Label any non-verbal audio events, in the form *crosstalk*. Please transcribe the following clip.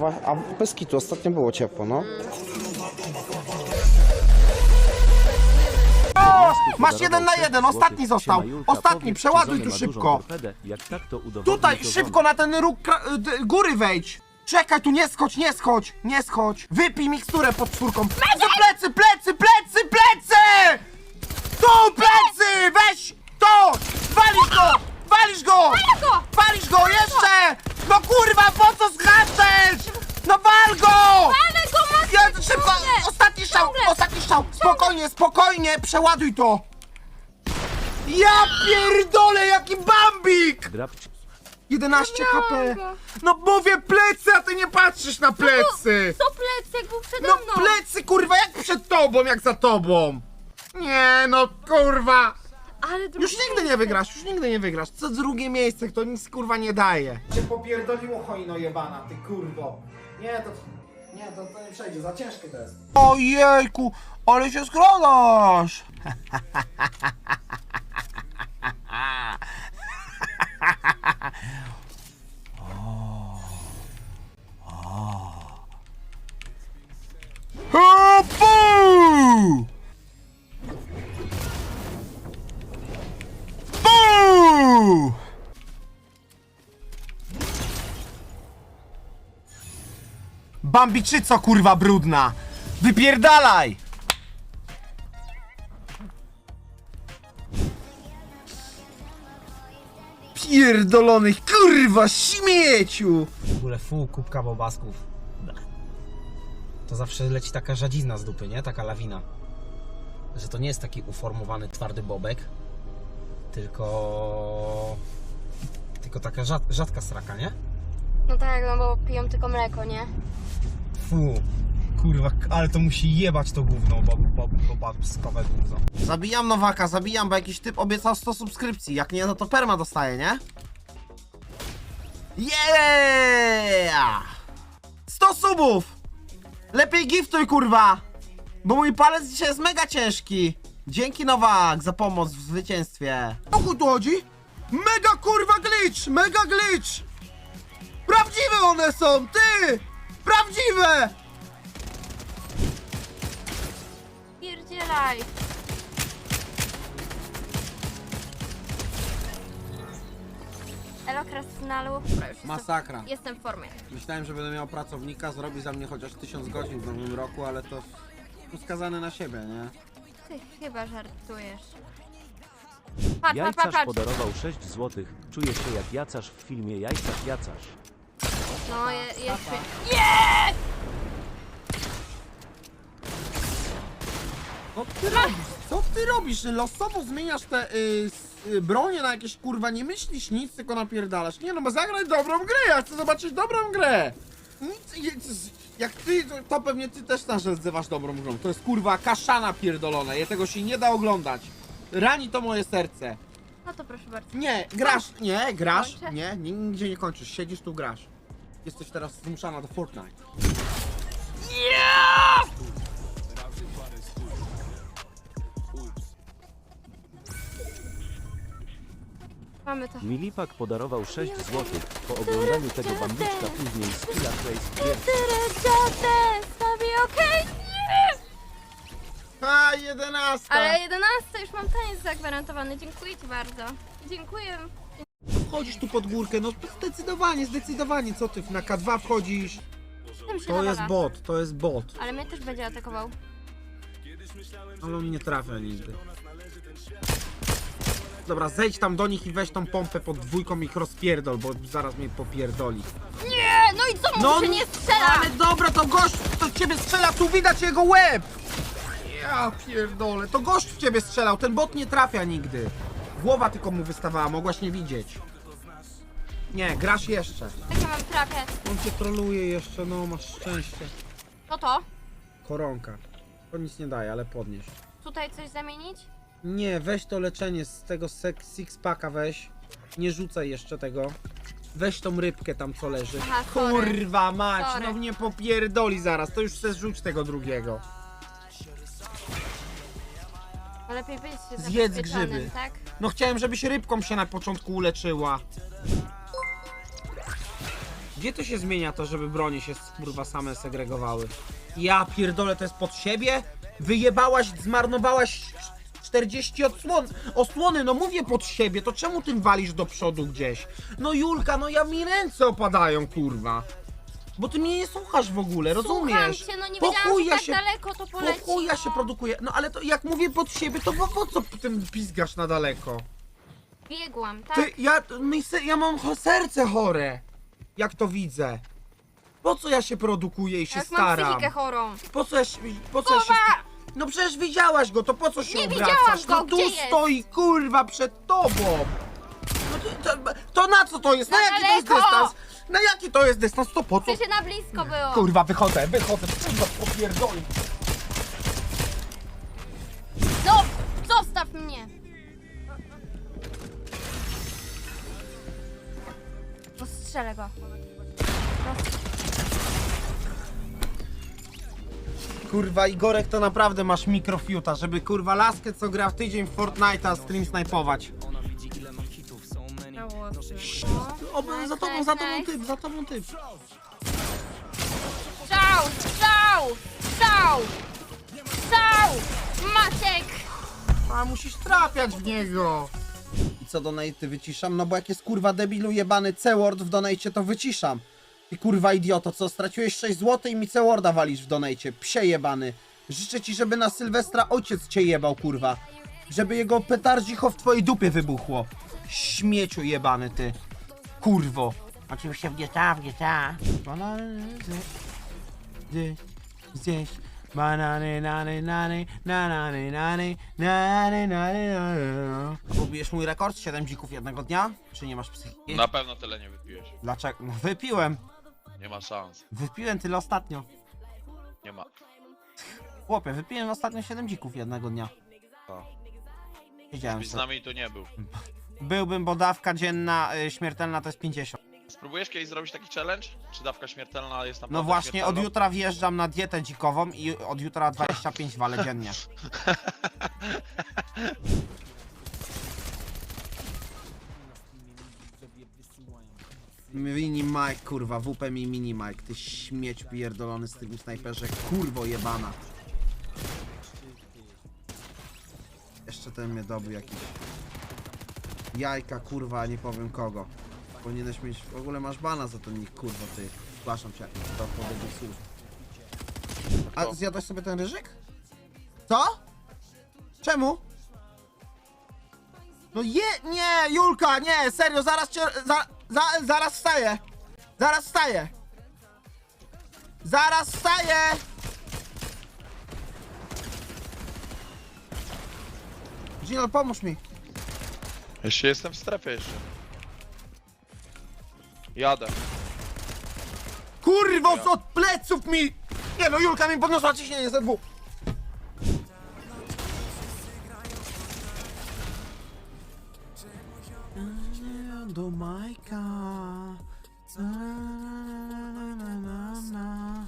wa- a bez kitu, ostatnio było ciepło, no. Masz jeden na jeden, ostatni został. Ostatni, przeładuj tu szybko. Tutaj, szybko na ten róg kra- d- góry wejdź! Czekaj, tu nie schodź, nie schodź, nie schodź! Wypij miksturę pod czwórką. Za plecy, plecy, plecy, plecy! Tu, plecy! Weź to! Walisz go! Walisz go! go! Walisz go, jeszcze! No kurwa, po co skaczesz? No wal go! Ale go masz Ja, szybko, ciągle! ostatni Ciągle! ostatni strzał! Spokojnie, spokojnie, przeładuj to! Ja pierdolę, jaki bambik! Drap 11 HP. go. No mówię plecy, a ty nie patrzysz na plecy. Co plecek był przede No mną? plecy, kurwa, jak przed tobą, jak za tobą. Nie, no kurwa. Ale drugi Już nigdy nie wygrasz, już nigdy nie wygrasz. Co drugie miejsce, to nic kurwa nie daje. Cię popierdoliło hojno jebana, ty kurwo. Nie, to... Nie, to, to nie przejdzie, za ciężkie to jest. Ojejku, ale się skradasz. Hopu! *laughs* Bambiczyco kurwa brudna! Wypierdalaj! Pierdolonych kurwa śmieciu! W ogóle fu, kubka bobasków. To zawsze leci taka żadzizna z dupy, nie? Taka lawina. Że to nie jest taki uformowany, twardy bobek, tylko... Tylko taka rzad, rzadka straka, nie? No tak, no bo piją tylko mleko, nie? Fu, kurwa, ale to musi jebać to gówno, bo, bo, bo babskowe gówno. Zabijam Nowaka, zabijam, bo jakiś typ obiecał 100 subskrypcji. Jak nie, no to perma dostaje, nie? Yeah! 100 subów! Lepiej giftuj, kurwa! Bo mój palec dzisiaj jest mega ciężki. Dzięki Nowak za pomoc w zwycięstwie. O chuj tu chodzi? Mega kurwa glitch! Mega glitch! Prawdziwe one są, ty! Prawdziwe! Pierdzielaj. Elo krasnalu. Dobra, już Masakra. Jestem w formie. Myślałem, że będę miał pracownika, zrobi za mnie chociaż 1000 godzin w nowym roku, ale to no, skazane na siebie, nie? Ty chyba żartujesz. Patrz, patrz, Jajcarz patrz, podarował 6 złotych. Czuję się jak jacarz w filmie Jajcarz Jacarz. No, je, jest mnie. Co ty robisz? Co ty robisz? Losowo zmieniasz te y, s- y, bronie na jakieś kurwa, nie myślisz nic, tylko napierdalasz. Nie no, bo zagraj dobrą grę, ja chcę zobaczyć dobrą grę. Nic, jak ty, to, to pewnie ty też nas nazywasz dobrą grą. To jest kurwa kaszana pierdolona, je tego się nie da oglądać. Rani to moje serce. No to proszę bardzo. Nie, grasz, nie, grasz, Kończę? nie, nigdzie nie kończysz, siedzisz tu, grasz. Jesteś teraz zmuszana do Fortnite. Mamy to. Milipak podarował 6 złotych. Po oglądaniu tego bambiczka później z Killa Face. Sobie okej? Nie! A, jedenasta! Ale 11 już mam taniec zagwarantowany. Dziękuję ci bardzo. Dziękuję. Wchodzisz tu pod górkę, no zdecydowanie, zdecydowanie, co ty na K2 wchodzisz? Się To jest bot, to jest bot. Ale mnie też będzie atakował. Ale on nie trafia nigdy. Dobra, zejdź tam do nich i weź tą pompę pod dwójką i ich rozpierdol, bo zaraz mnie popierdoli. Nie! No i co? No No, nie strzela! Ale dobra, to gość, to ciebie strzela, tu widać jego łeb! Ja pierdolę, to gość w ciebie strzelał, ten bot nie trafia nigdy. Głowa tylko mu wystawała, mogłaś nie widzieć. Nie, grasz jeszcze. Jak ja mam trafiać? On cię troluje jeszcze, no masz szczęście. No to? Koronka. To nic nie daje, ale podnieś. Tutaj coś zamienić? Nie, weź to leczenie z tego sek- six-packa weź. Nie rzucaj jeszcze tego. Weź tą rybkę tam co leży. Aha, sorry. Kurwa mać, Sorry. no mnie popierdoli zaraz, to już chcę rzuć tego drugiego. No lepiej być Zjedz zabezpieczonym, grzyby. tak? No chciałem, żebyś rybką się na początku uleczyła. Gdzie to się zmienia to, żeby bronie się kurwa same segregowały? Ja pierdolę, to jest pod siebie? Wyjebałaś, zmarnowałaś 40 odsłon, osłony, no mówię pod siebie, to czemu tym walisz do przodu gdzieś? No Julka, no ja mi ręce opadają, kurwa. Bo ty mnie nie słuchasz w ogóle, rozumiesz? Słucham cię, no nie Po wiedziałam, że tak się- daleko to Po poleci. chuja się produkuje. No ale to jak mówię pod siebie, to po, po co tym pizgasz na daleko? Biegłam, tak? Ty, ja, mi se, ja mam serce chore, jak to widzę. Po co ja się produkuję i się Jak mam staram? psychikę chorą. Po co ja się, po co ja się... No przecież widziałaś go, to po co się Nie obracasz? widziałam go, no tu gdzie jest? stoi kurwa przed tobą. No to, to, to na co to jest? Na, Na jaki to jest daleko! dystans? Na jaki to jest dystans? To po co? Przecież na blisko było. Kurwa, wychodzę, wychodzę, kurwa, popierdolę. No, zostaw mnie. Postrzelę go. Kurwa, Igorek, to naprawdę masz mikrofiuta, żeby kurwa laskę, co gra w tydzień w Fortnite'a stream snajpować. O, za tobą, za tobą typ, za tobą typ. Strzał, strzał, strzał, strzał. Maciek. A musisz trafiać w niego. Co donaty wyciszam? No bo jak jest kurwa debilu jebany C-word w donajcie, to wyciszam. I kurwa idioto, co straciłeś 6 zł i mi C-worda walisz w donajcie. Psie jebany. Życzę ci, żeby na Sylwestra ojciec cię jebał, kurwa. Żeby jego petardzicho w twojej dupie wybuchło. Śmieciu jebany ty. Kurwo. Oczywiście w GTA, w GTA. Gdzieś, gdzieś. Banany, nany, nany, nanany, nany, nany, nany, nany. A Pobijesz mój rekord? 7 dzików jednego dnia? Czy nie masz psychiki? Na pewno tyle nie wypiłeś. Dlaczego? No, wypiłem. Nie ma szans. Wypiłem tyle ostatnio. Nie ma. Chłopie, wypiłem ostatnio 7 dzików jednego dnia. To. Wiedziałem Z nami tu nie był. Byłbym, bo dawka dzienna y, śmiertelna to jest 50. Spróbujesz kiedyś zrobić taki challenge? Czy dawka śmiertelna jest naprawdę No właśnie, od śmiertelną? jutra wjeżdżam na dietę dzikową i od jutra 25 walę dziennie. Mini Mike, kurwa, WP mi Mini Mike, ty śmieć pierdolony z tym snajperze, kurwo jebana. Jeszcze ten mnie dobył jakiś. Jajka, kurwa, nie powiem kogo. Powinieneś mieć, w ogóle masz bana za ten nick, kurwa, ty. Zgłaszam cię do odpowiednich służb. A zjadłeś sobie ten ryżyk? Co? Czemu? No je, nie, Julka, nie, serio, zaraz cię, za, za, zaraz wstaję. Zaraz wstaję. Zaraz wstaję. Gino, pomóż mi. Jeszcze jestem w strefie jeszcze. Jadę. Kurwo, z od pleców mi! Nie no, Julka mi podniosła ciśnienie ze dwóch. Do Majka. Na, na, na, na, na, na.